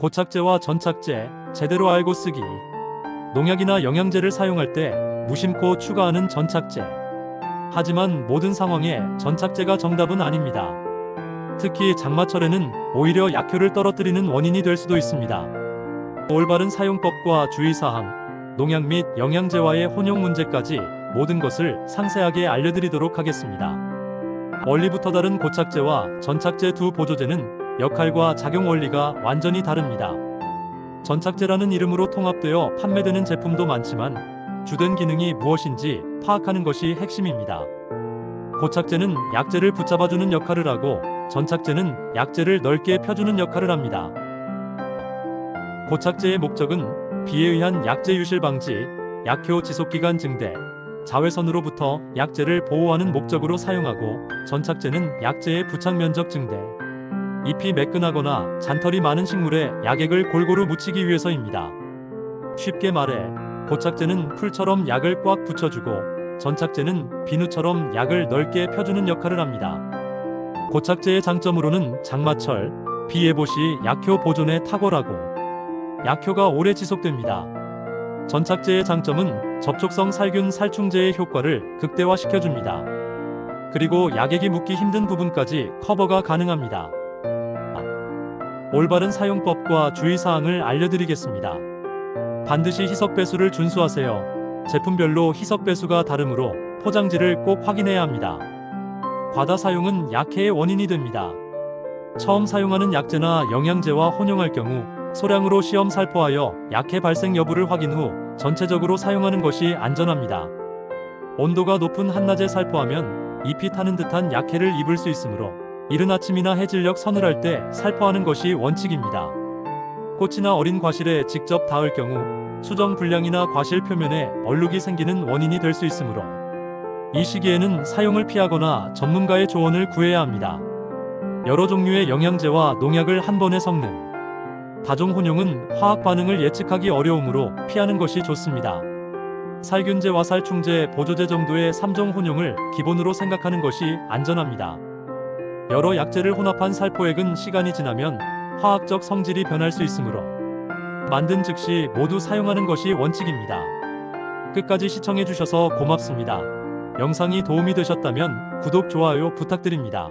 고착제와 전착제 제대로 알고 쓰기. 농약이나 영양제를 사용할 때 무심코 추가하는 전착제. 하지만 모든 상황에 전착제가 정답은 아닙니다. 특히 장마철에는 오히려 약효를 떨어뜨리는 원인이 될 수도 있습니다. 올바른 사용법과 주의사항, 농약 및 영양제와의 혼용 문제까지 모든 것을 상세하게 알려드리도록 하겠습니다. 원리부터 다른 고착제와 전착제 두 보조제는 역할과 작용 원리가 완전히 다릅니다. 전착제라는 이름으로 통합되어 판매되는 제품도 많지만 주된 기능이 무엇인지 파악하는 것이 핵심입니다. 고착제는 약제를 붙잡아주는 역할을 하고 전착제는 약제를 넓게 펴주는 역할을 합니다. 고착제의 목적은 비에 의한 약제 유실 방지, 약효 지속기간 증대, 자외선으로부터 약제를 보호하는 목적으로 사용하고 전착제는 약제의 부착 면적 증대, 잎이 매끈하거나 잔털이 많은 식물에 약액을 골고루 묻히기 위해서입니다. 쉽게 말해 고착제는 풀처럼 약을 꽉 붙여주고 전착제는 비누처럼 약을 넓게 펴주는 역할을 합니다. 고착제의 장점으로는 장마철, 비 예보 시 약효 보존에 탁월하고 약효가 오래 지속됩니다. 전착제의 장점은 접촉성 살균 살충제의 효과를 극대화시켜줍니다. 그리고 약액이 묻기 힘든 부분까지 커버가 가능합니다. 올바른 사용법과 주의사항을 알려드리겠습니다. 반드시 희석 배수를 준수하세요. 제품별로 희석 배수가 다르므로 포장지를 꼭 확인해야 합니다. 과다 사용은 약해의 원인이 됩니다. 처음 사용하는 약제나 영양제와 혼용할 경우 소량으로 시험 살포하여 약해 발생 여부를 확인 후 전체적으로 사용하는 것이 안전합니다. 온도가 높은 한낮에 살포하면 잎이 타는 듯한 약해를 입을 수 있으므로 이른 아침이나 해질녘 서늘할 때 살포하는 것이 원칙입니다. 꽃이나 어린 과실에 직접 닿을 경우 수정 불량이나 과실 표면에 얼룩이 생기는 원인이 될 수 있으므로 이 시기에는 사용을 피하거나 전문가의 조언을 구해야 합니다. 여러 종류의 영양제와 농약을 한 번에 섞는 다종 혼용은 화학 반응을 예측하기 어려우므로 피하는 것이 좋습니다. 살균제와 살충제, 보조제 정도의 3종 혼용을 기본으로 생각하는 것이 안전합니다. 여러 약제를 혼합한 살포액은 시간이 지나면 화학적 성질이 변할 수 있으므로 만든 즉시 모두 사용하는 것이 원칙입니다. 끝까지 시청해 주셔서 고맙습니다. 영상이 도움이 되셨다면 구독, 좋아요 부탁드립니다.